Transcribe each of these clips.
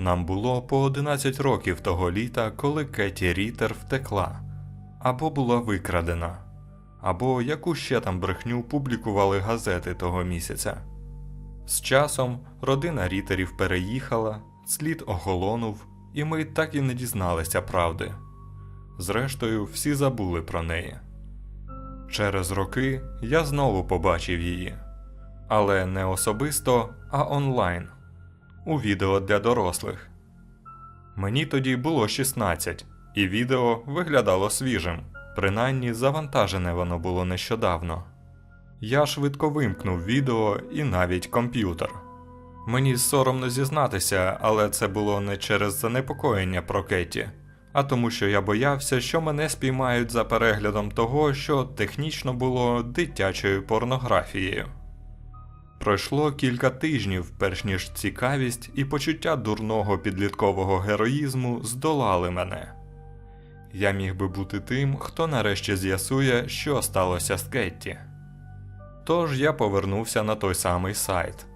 Нам було по 11 років того літа, коли Кеті Рітер втекла, або була викрадена, або яку ще там брехню публікували газети того місяця. З часом родина Рітерів переїхала, слід оголонув, і ми так і не дізналися правди. Зрештою, всі забули про неї. Через роки я знову побачив її, але не особисто, а онлайн у відео для дорослих. Мені тоді було 16, і відео виглядало свіжим, принаймні завантажене воно було нещодавно. Я швидко вимкнув відео і навіть комп'ютер. Мені соромно зізнатися, але це було не через занепокоєння про Кеті, а тому, що я боявся, що мене спіймають за переглядом того, що технічно було дитячою порнографією. Пройшло кілька тижнів, перш ніж цікавість і почуття дурного підліткового героїзму здолали мене. Я міг би бути тим, хто нарешті з'ясує, що сталося з Кетті. Тож я повернувся на той самий сайт.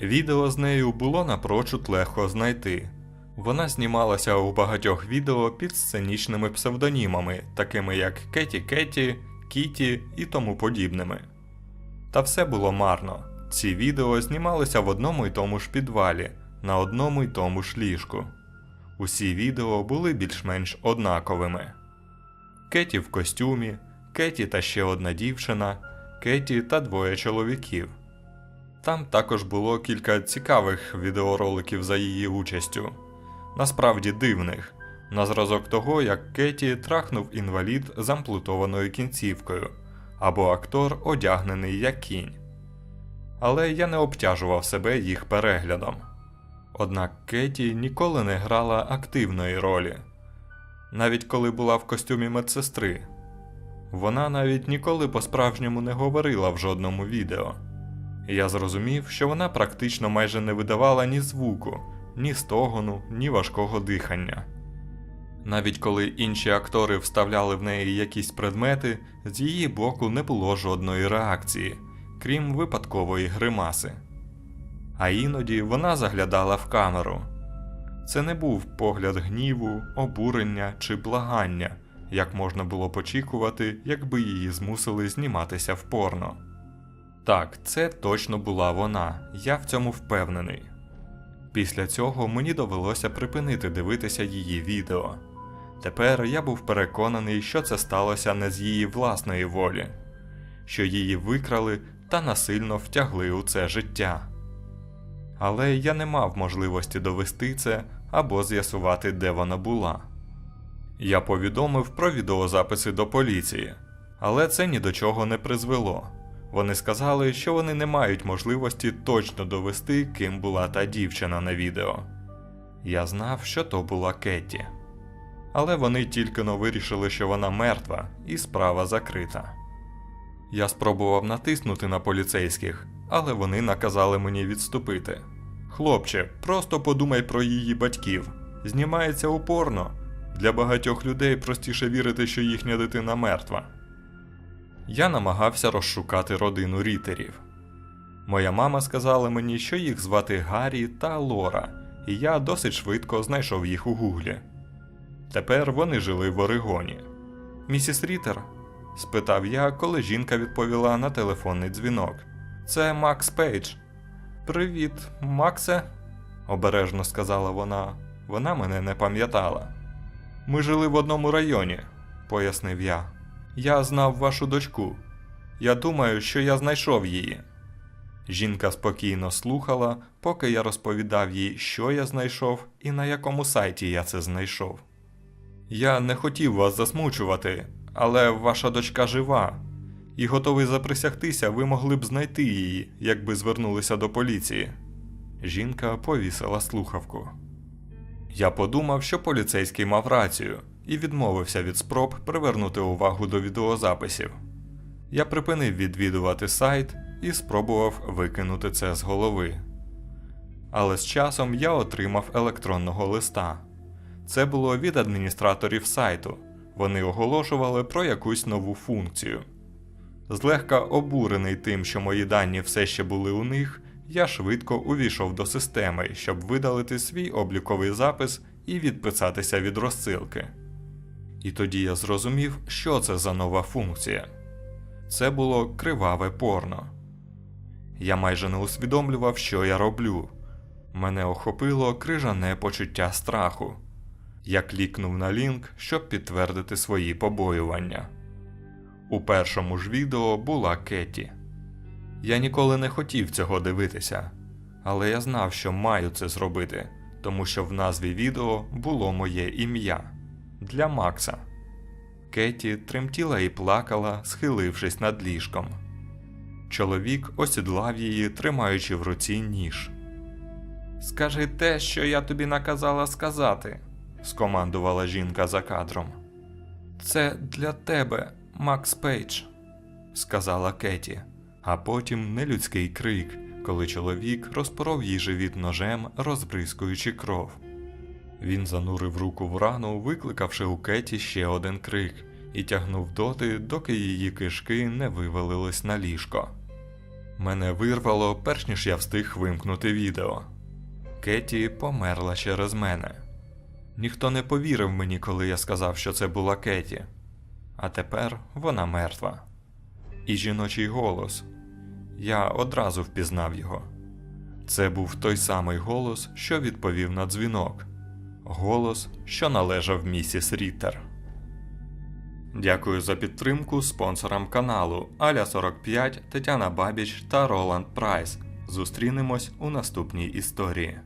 Відео з нею було напрочуд легко знайти. Вона знімалася у багатьох відео під сценічними псевдонімами, такими як Кеті Кеті, Кіті і тому подібними. Та все було марно. Ці відео знімалися в одному й тому ж підвалі, на одному й тому ж ліжку. Усі відео були більш-менш однаковими. Кеті в костюмі, Кеті та ще одна дівчина, Кеті та двоє чоловіків. Там також було кілька цікавих відеороликів за її участю, насправді дивних, на зразок того, як Кеті трахнув інвалід з амплутованою кінцівкою, або актор одягнений як кінь. Але я не обтяжував себе їх переглядом. Однак Кеті ніколи не грала активної ролі, навіть коли була в костюмі медсестри. Вона навіть ніколи по-справжньому не говорила в жодному відео. Я зрозумів, що вона практично майже не видавала ні звуку, ні стогону, ні важкого дихання. Навіть коли інші актори вставляли в неї якісь предмети, з її боку не було жодної реакції, крім випадкової гримаси. А іноді вона заглядала в камеру. Це не був погляд гніву, обурення чи благання, як можна було очікувати, якби її змусили зніматися в порно. Так, це точно була вона, я в цьому впевнений. Після цього мені довелося припинити дивитися її відео. Тепер я був переконаний, що це сталося не з її власної волі, що її викрали та насильно втягли у це життя. Але я не мав можливості довести це або з'ясувати, де вона була. Я повідомив про відеозаписи до поліції, але це ні до чого не призвело. Вони сказали, що вони не мають можливості точно довести, ким була та дівчина на відео. Я знав, що то була Кетті. Але вони тільки но вирішили, що вона мертва, і справа закрита. Я спробував натиснути на поліцейських, але вони наказали мені відступити. Хлопче, просто подумай про її батьків. Знімається упорно. Для багатьох людей простіше вірити, що їхня дитина мертва. Я намагався розшукати родину рітерів. Моя мама сказала мені, що їх звати Гаррі та Лора, і я досить швидко знайшов їх у гуглі. Тепер вони жили в Орегоні. Місіс Рітер? Спитав я, коли жінка відповіла на телефонний дзвінок. Це Макс Пейдж. Привіт, Максе, обережно сказала вона. Вона мене не пам'ятала. Ми жили в одному районі, пояснив я. Я знав вашу дочку. Я думаю, що я знайшов її. Жінка спокійно слухала, поки я розповідав їй, що я знайшов і на якому сайті я це знайшов. Я не хотів вас засмучувати, але ваша дочка жива, і готовий заприсягтися, ви могли б знайти її, якби звернулися до поліції. Жінка повісила слухавку. Я подумав, що поліцейський мав рацію, і відмовився від спроб привернути увагу до відеозаписів. Я припинив відвідувати сайт і спробував викинути це з голови. Але з часом я отримав електронного листа. Це було від адміністраторів сайту. Вони оголошували про якусь нову функцію. Злегка обурений тим, що мої дані все ще були у них, я швидко увійшов до системи, щоб видалити свій обліковий запис і відписатися від розсилки. І тоді я зрозумів, що це за нова функція. Це було криваве порно. Я майже не усвідомлював, що я роблю. Мене охопило крижане почуття страху. Я клікнув на лінк, щоб підтвердити свої побоювання. У першому ж відео була Кеті. Я ніколи не хотів цього дивитися, але я знав, що маю це зробити, тому що в назві відео було моє ім'я для Макса. Кеті тремтіла і плакала, схилившись над ліжком. Чоловік осідлав її, тримаючи в руці ніж. Скажи те, що я тобі наказала сказати, скомандувала жінка за кадром. Це для тебе, Макс Пейдж, сказала Кеті, а потім нелюдський крик, коли чоловік розпоров їй живіт ножем, розбризкуючи кров. Він занурив руку в рану, викликавши у Кеті ще один крик, і тягнув доти, доки її кишки не вивалились на ліжко. Мене вирвало, перш ніж я встиг вимкнути відео. Кеті померла через мене. Ніхто не повірив мені, коли я сказав, що це була Кеті. А тепер вона мертва. І жіночий голос. Я одразу впізнав його. Це був той самий голос, що відповів на дзвінок. Голос, що належав місіс Ріттер. Дякую за підтримку спонсорам каналу Аля 45, Тетяна Бабіч та Роланд Прайс. Зустрінемось у наступній історії.